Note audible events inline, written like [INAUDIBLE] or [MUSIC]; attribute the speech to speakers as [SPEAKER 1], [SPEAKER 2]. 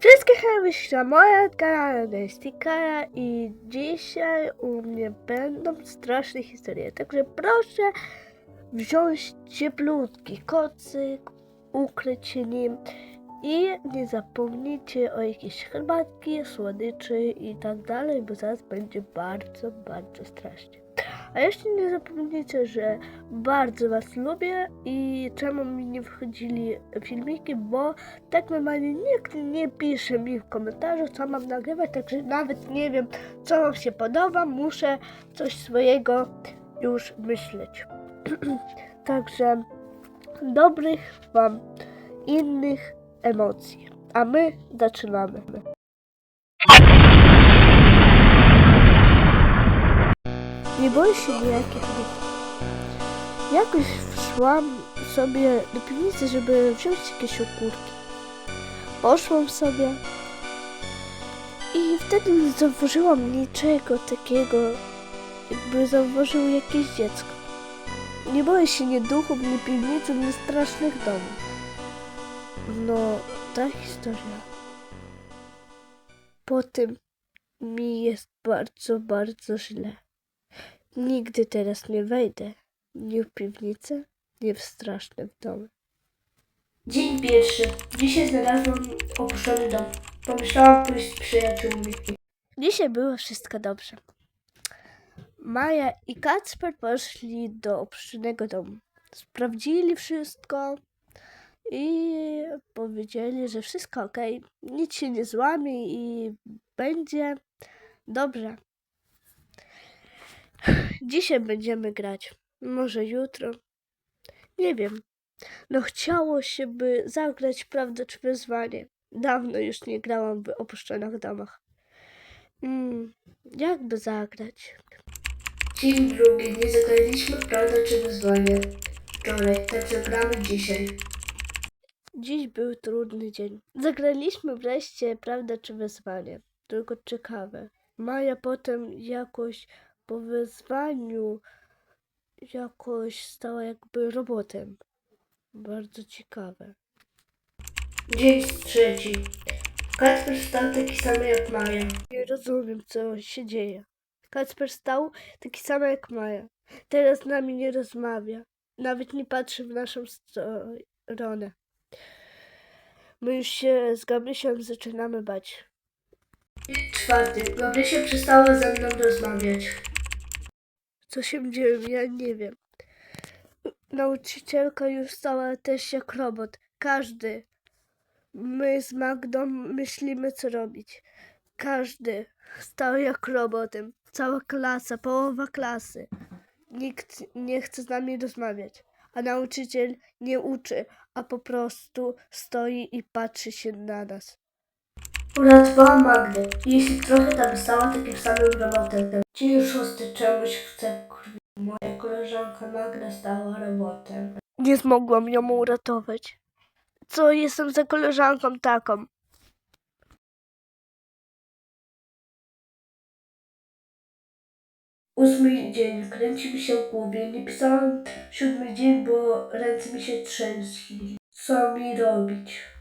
[SPEAKER 1] Wszystkich najwyższa moja kanał jest Tikara i dzisiaj u mnie będą straszne historie. Także proszę wziąć cieplutki kocyk, ukryć się nim i nie zapomnijcie o jakiejś herbatki, słodyczy i tak dalej, bo zaraz będzie bardzo, bardzo strasznie. A jeszcze nie zapomnijcie, że bardzo Was lubię i czemu mi nie wchodzili filmiki, bo tak normalnie nikt nie pisze mi w komentarzu, co mam nagrywać, także nawet nie wiem, co Wam się podoba, muszę coś swojego już myśleć. [CLEARS THROAT] także dobrych Wam innych emocji. A my zaczynamy. Nie boję się nijakich. Jakoś wszłam sobie do piwnicy, żeby wziąć jakieś okórki. Poszłam sobie i wtedy nie zauważyłam niczego takiego, jakby zauważył jakieś dziecko. Nie boję się ni duchów, ni piwnicy, ni strasznych domów. No, ta historia. Po tym mi jest bardzo, bardzo źle. Nigdy teraz nie wejdę. Nie w piwnicę, nie w strasznym domu. Dzień pierwszy. Dzisiaj znalazłam opuszczony dom. Pomyślałam pójść z przyjaciółmi. Dzisiaj było wszystko dobrze. Maja i Kacper poszli do opuszczonego domu. Sprawdzili wszystko i powiedzieli, że wszystko ok, nic się nie złamie i będzie dobrze. Dzisiaj będziemy grać. Może jutro. Nie wiem. No chciało się by zagrać prawdę czy wyzwanie. Dawno już nie grałam w opuszczonych domach. Mm, jakby zagrać? Dzień drugi. Nie zagraliśmy prawdę czy wyzwanie. Wczoraj, tak zagramy dzisiaj. Dziś był trudny dzień. Zagraliśmy wreszcie prawda czy wyzwanie. Tylko ciekawe. Maja potem jakoś po wyzwaniu jakoś stała jakby robotem. Bardzo ciekawe. Dzień trzeci. Kacper stał taki sam jak Maja. Nie rozumiem, co się dzieje. Kacper stał taki sam jak Maja. Teraz z nami nie rozmawia. Nawet nie patrzy w naszą stronę. My już się z Gabrysiem zaczynamy bać. Czwarty. Gabrysia przestała ze mną rozmawiać. Co się dzieje? Ja nie wiem. Nauczycielka już stała też jak robot. Każdy. My z Magdą myślimy, co robić. Każdy stał jak robotem. Cała klasa, połowa klasy. Nikt nie chce z nami rozmawiać. A nauczyciel nie uczy, a po prostu stoi i patrzy się na nas. Uratowałam Magdę. Jeśli trochę tam stała takim samym robotem. Dzień szósty czemuś chce krwi. Moja koleżanka Magda stała robotem. Nie zmogłam ją uratować. Co jestem za koleżanką taką? Ósmy dzień, kręci mi się w głowie. Nie pisałam siódmy dzień, bo ręce mi się trzęsli. Co mi robić?